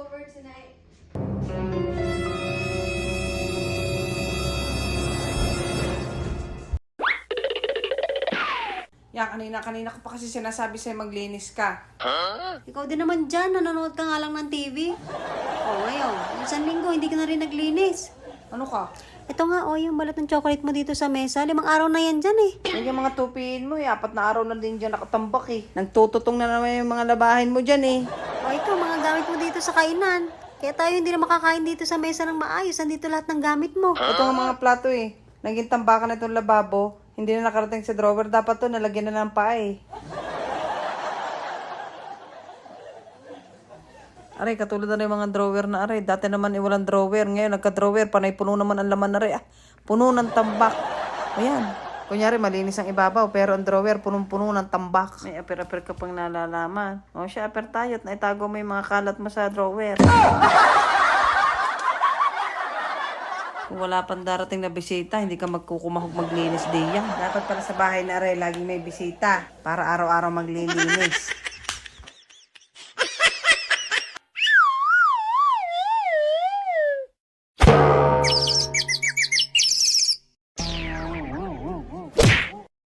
over tonight. Ya, kanina, kanina ko pa kasi sinasabi sa'yo maglinis ka. Ikaw din naman dyan, nanonood ka nga lang ng TV. O ngayon, isang linggo, hindi ka na rin naglinis. Ano ka? Ito nga, o, yung balat ng chocolate mo dito sa mesa. Limang araw na yan dyan eh. Yan yung mga tupiin mo eh. Apat na araw na din dyan nakatambak eh. Nagtututong na naman yung mga labahin mo dyan eh. O ikaw, mga gamit mo dito sa kainan. Kaya tayo hindi na makakain dito sa mesa ng maayos. Nandito lahat ng gamit mo. Ito ang mga plato eh. Naging tambakan na itong lababo. Hindi na nakarating sa drawer. Dapat to nalagyan na ng paa eh. Aray, katulad na rin yung mga drawer na aray. Dati naman eh, walang drawer. Ngayon, nagka-drawer. Panay puno naman ang laman na rin. Ah, puno ng tambak. Ayan. Kunyari, malinis ang ibabaw. Pero ang drawer, punong-puno ng tambak. May aper-aper ka pang nalalaman. O siya, aper tayo. at Naitago mo yung mga kalat mo sa drawer. Kung wala pang darating na bisita, hindi ka magkukumahog maglinis diyan. Dapat pala sa bahay na aray, laging may bisita para araw-araw maglilinis.